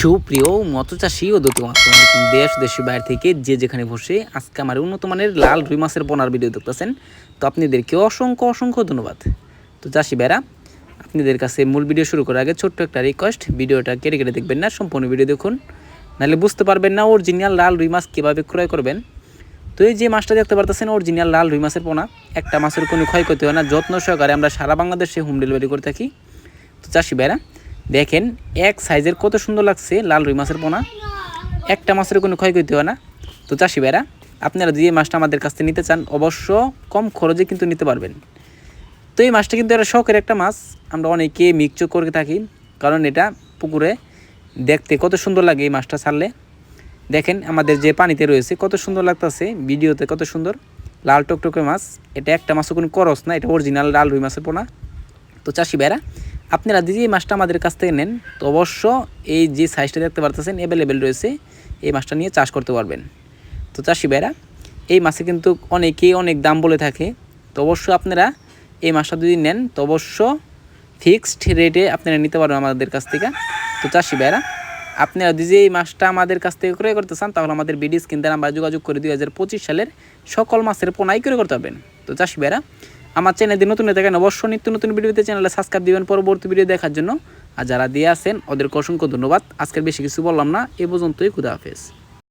সুপ্রিয় মৎস্যচাষী ও দত্ত মাছ দেশ, দেশের বাইরে থেকে যে যেখানে বসে আজকে আমার উন্নত মানের লাল রুই মাছের পোনার ভিডিও দেখতেছেন। তো আপনাদেরকে অসংখ্য অসংখ্য ধন্যবাদ। তো চাষি বেড়া আপনাদের কাছে মূল ভিডিও শুরু করার আগে ছোট্ট একটা রিকোয়েস্ট ভিডিওটা কেটে কেটে দেখবেন না, সম্পূর্ণ ভিডিও দেখুন। নাহলে বুঝতে পারবেন না অরিজিনাল লাল রুই মাছ কীভাবে ক্রয় করবেন। তো এই যে মাছটা দেখতে পারতেছেন অরিজিনাল লাল রুই মাছের পোনা। একটা মাছের কোনো ক্ষয়ক্ষতি হয় না, যত্ন সহকারে আমরা সারা বাংলাদেশে হোম ডেলিভারি করে থাকি। তো চাষি ভাইরা দেখেন, এক সাইজের কত সুন্দর লাগছে লাল রুই মাছের পোনা। একটা মাছের কোনো ক্ষয়ক্ষতি হয় না। তো চাষি ভাইরা, আপনারা যে মাছটা আমাদের কাছ থেকে নিতে চান, অবশ্য কম খরচে কিন্তু নিতে পারবেন। তো এই মাছটা কিন্তু একটা শখের একটা মাছ। আমরা অনেকে মিক্সচার করে থাকি, কারণ এটা পুকুরে দেখতে কত সুন্দর লাগে এই মাছটা ছাড়লে। দেখেন, আমাদের যে পানিতে রয়েছে, কত সুন্দর লাগতেছে, ভিডিওতে কত সুন্দর। লাল টকটকে মাছ, এটা একটা মাছও কোনো করস না, এটা অরিজিনাল লাল রুই মাছের পোনা। তো চাষি ভাইরা আপনারা যদি এই মাছটা আমাদের কাছ থেকে নেন, তো অবশ্য এই যে সাইজটা দেখতে পারতেছেন অ্যাভেলেবেল রয়েছে, এই মাছটা নিয়ে চাষ করতে পারবেন। তো চাষি ভাইরা, এই মাছে কিন্তু অনেকেই অনেক দাম বলে থাকে, তো অবশ্য আপনারা এই মাছটা যদি নেন, তো অবশ্য ফিক্সড রেটে আপনারা নিতে পারবেন আমাদের কাছ থেকে। তো চাষি ভাইরা, আপনারা যদি এই মাছটা আমাদের কাছ থেকে ক্রয় করতে চান, তাহলে আমাদের বিডি স্ক্রিন দ্বারা আমরা যোগাযোগ করে দুই হাজার পঁচিশ সালের সকল মাছের পোনাই ক্রয় করতে পারবেন। তো চাষি ভাইরা আমার চ্যানেলে নতুন থাকেন অবশ্যই নিত্য নতুন ভিডিওতে চ্যানেলে সাবস্ক্রাইব দিবেন। পরবর্তী ভিডিও দেখার জন্য। আর যারা দিয়ে আসেন ওদেরকে অসংখ্য ধন্যবাদ। আজকের বেশি কিছু বললাম না। এ পর্যন্তই, খুদা হাফেজ।